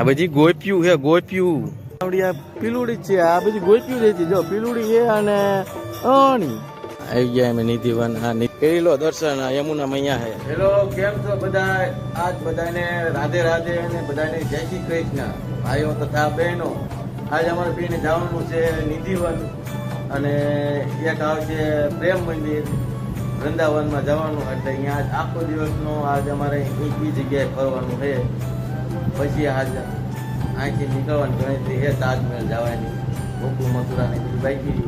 આ બધી ગોપ્યું છે ગોપ્યું આવડી આ પીલુડી જ છે આ બધી ગોપ્યું હતી જો પીલુડી છે અને અણી. આવી ગયા અમે નિધિવન આ કેરીલો દર્શન આ યમુના મૈયા છે. હેલો કેમ છો બધા આજ બધાને રાધે રાધે અને બધાને જય શ્રી કૃષ્ણ. ભાઈઓ તથા બહેનો આજ અમારે બેને જવાનું છે નિધિવન અને એક આવશે પ્રેમ મંદિર વૃંદાવનમાં જવાનું. એટલે અહીંયા આજ આખો દિવસનો આજ અમારે એક બી જગ્યાએ ફરવાનું છે. પછી આજ અહીંથી નીકળવાની ગણતરી છે તાજમહેલ જવાની. ગોકુળ મથુરાની બધી બાઈકી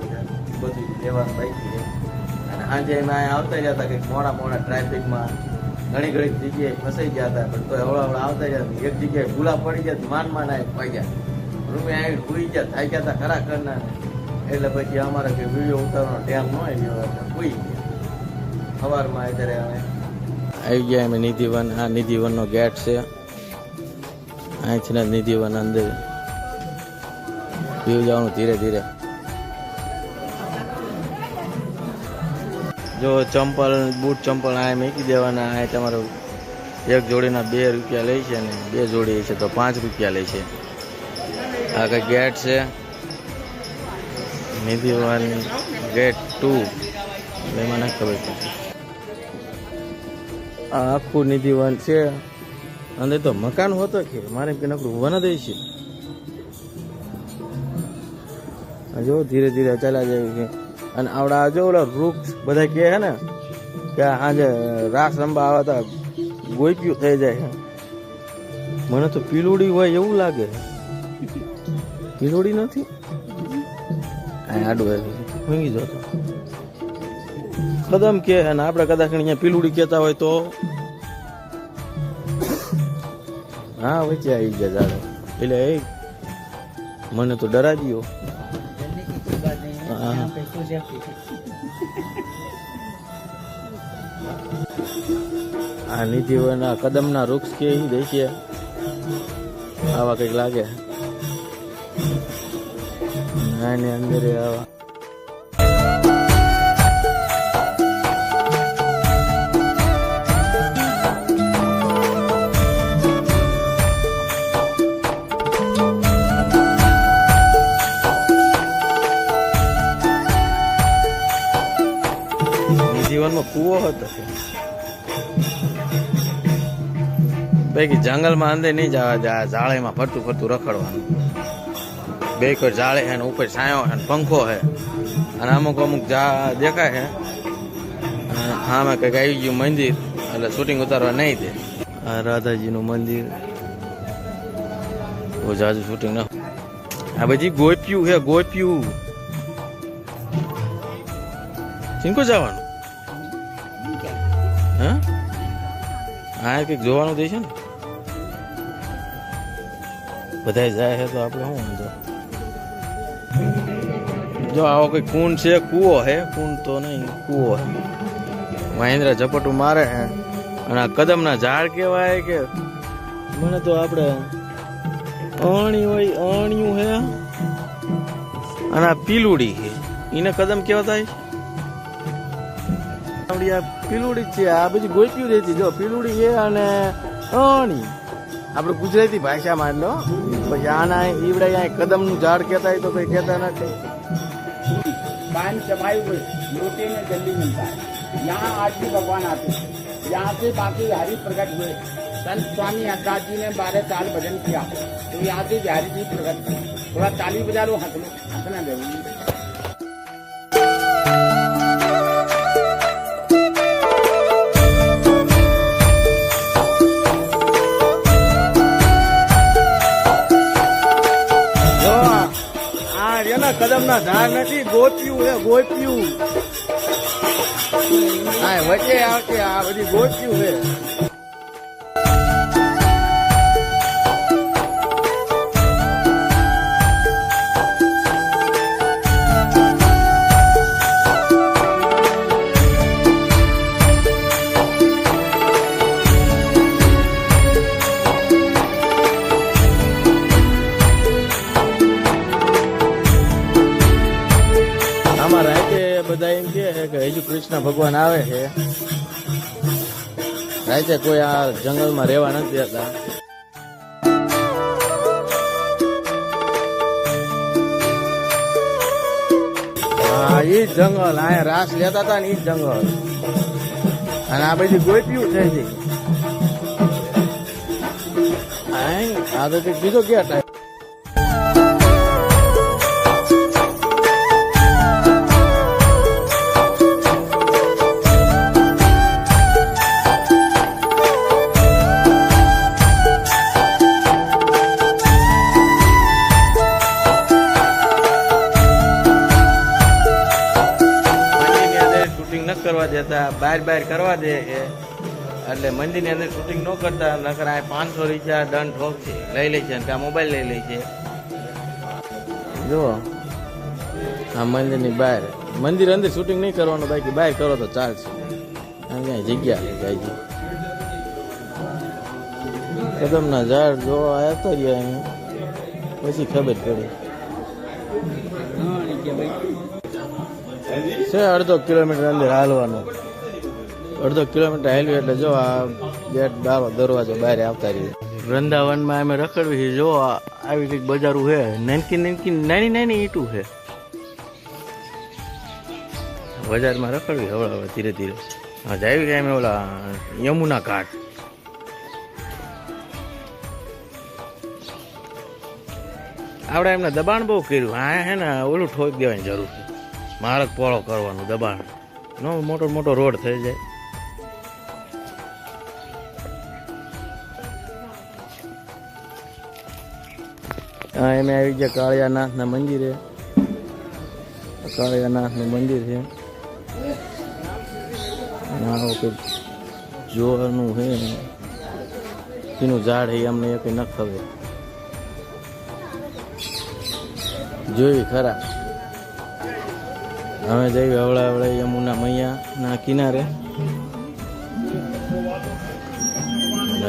બધું લેવાનું બાઈકી છે. અને સાંજે અમે અહીંયા આવતા ગયા હતા કે મોડા મોડા ટ્રાફિકમાં. ઘણી ઘણી જગ્યાએ ફસાઈ ગયા હતા, પણ તો હવળા હવળા આવતા ગયા એક જગ્યાએ ભૂલા પડી ગયા માન માન આવી પાગ્યા રૂમે આવી ભૂલી ગયા થાક્યા હતા ખરા કરના એટલે પછી અમારે કે વીડિયો ઉતારવાનો ટાઈમ ન આવ્યો એટલે સુઈ ગયા. સવારમાં અત્યારે અમે આવી ગયા અમે નિધિવન, આ નિધિવનનો ગેટ છે. અહીંથી ને નિધિવન અંદર પીવું જવાનું ધીરે ધીરે. જો ચંપલ, બૂટ ચંપલ આ મૂકી દેવાના આ તમારો એક જોડીના બે રૂપિયા લે છે ને, બે જોડી છે તો પાંચ રૂપિયા લે છે. આ કઈ ગેટ છે? Nidhivan gate two. એમાં નથી ખબર પડતી આ આખું નિધિવન છે. અંદર તો મકાન હોતો કે મારે કે નકરું વન દે છે. આ જો ધીરે ધીરે ચાલ્યા જાય છે. અને આવડા જો ઓલા વૃક્ષ બધા કહે છે ને, કે આજે રાસ રંબા આવે તા ગોઈપ્યું થઈ જાય મને તો પીલુડી હોય એવું લાગે પીલુડી નથી? આડું ઊંઘી જતો. કદમ કે આપણે કદાચ અહીંયા પીલુડી કહેતા હોય તો હા, વચ્ચે આવી ગયા ઝાડો એટલે એ, મને તો ડરા ગયો। આ નિધિઓના કદમના વૃક્ષ કે ઈ દેખીએ આવા કંઈક લાગે. આની અંદર એ આવા. કૂવો હતો. બાકી જંગલમાં અંદર નહીં જવા જાય જાળીમાં ફરતું ફરતું રખડવાનું. બે કોઈ જાળે છે ને ઉપર છાંયો છે ને પંખો છે. અને અમુક અમુક જા દેખાય છે. આમાં કંઈક આવી ગયું મંદિર, એટલે શૂટિંગ ઉતારવા નહીં દે. આ રાધાજીનું મંદિર. બહુ જાજુ શૂટિંગ ના આ બધી ગોપ્યું છે, ગોપ્યું. ચીંકો જવાનું? હા કંઈક જોવાનું છે ને? બધા જાય છે તો આપણે શું જો આવો કોઈ કુંડ છે, કૂવો હે? કુંડ તો નહીં, કૂવો હે. મહેન્દ્ર ઝપટું મારે હે. અને આ કદમના ઝાડ કહેવાય કે મને તો આપણે અણી હોય, અણિયું હે. અને આ પીલુડી છે એને કદમ કેવા થાય આવડી આ પીલુડી જ છે આ બધી ગોપ્યું રહેતી જો પીલુડી છે અને અણી આપણે ગુજરાતી ભાષામાં લો પછી આના ઈવડા અહીંયા કદમનું ઝાડ કહેતા હોય તો કઈ કહેતા નથી पान जमाए हुए लोटे में जल्दी मिलता है यहाँ आज भी भगवान आते हैं यहाँ से बाकी बिहारी प्रकट हुए संत स्वामी हंसराज जी ने बारह साल भजन किया तो यहाँ से बिहारी जी प्रकट हुए थोड़ा ताली बजा लो हंस लो हंसना जरूरी એના ધાર નથી ગોપ્યું એ ગોપ્યું હા વચ્ચે આવતી આ બધી ગોપ્યું છે બધા એમ કે હજુ કૃષ્ણ ભગવાન આવે છે. રાતે કોઈ આ જંગલમાં રહેવા નથી હતા હા જંગલ અહીંયા રાસ લેતા હતા ને એ જંગલ. અને આ બધી પીવું છે આ તો કીધું ક્યાં ટાઈમ? શૂટિંગ ન કરવા દેતા બહાર બહાર કરવા દે કે. એટલે મંદિરની અંદર શૂટિંગ ન કરતા, નકર આ પાંચસો રૂપિયા દંડ ઠોક છે. લઈ લે છે કાં મોબાઈલ લઈ લે છે. જુઓ આ મંદિરની બહાર. મંદિર અંદર શૂટિંગ નહીં કરવાનું, બાકી બહાર કરો તો ચાલશે. ક્યાંય જગ્યા છે, ગાયજી? કદમના ઝાડ જોવા આવ્યા તો રહ્યા પછી ખબર પડી. છે અડધો કિલોમીટર અંદર હાલવાનું. અડધો કિલોમીટર હાલ્યું એટલે જો આ ગેટ બારો દરવાજો બહાર આવતા રહીએ વૃંદાવનમાં અમે રખડવી છે. જો આવી કંઈક બજારું છે. નાનકી નાનકી નાની નાની ઈટું છે. બજારમાં રખડવી હવે હવે ધીરે ધીરે. હા જાવી ગયા અમે ઓલા યમુના ઘાટ. આપણે એમને દબાણ બહુ કર્યું. હા, હે ને, ઓલું ઠોક દેવાની જરૂર છે. માર્ગ પોળો કરવાનું, દબાણ. નો, મોટો મોટો રોડ થઈ જાય. હા એમ આવી ગયા કાળિયાનાથના મંદિરે. કાળિયાનાથનું મંદિર છે. કંઈક જોવાનું છે. એનું ઝાડ છે અમને એ ન ખબર. જોઈ ખરા? હવે જઈએ હવળા હવળા યમુના મૈયાના કિનારે.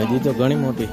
નદી તો ઘણી મોટી.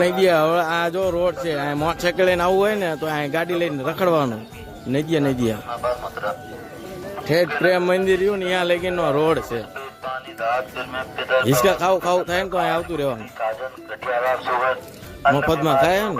ના નદીયા હવે આ જો રોડ છે, આ મોટરસાઇકલ લઈને આવવું હોય ને, તો અહીં ગાડી લઈને રખડવાનું. નદીયા નદીયા ઠેઠ પ્રેમ મંદિર રહ્યું ને, ત્યાં લગીનો રોડ છે. હિસકા ખાવું ખાવું થાય ને તો અહીં આવતું રહેવાનું. મફતમાં થાય ને?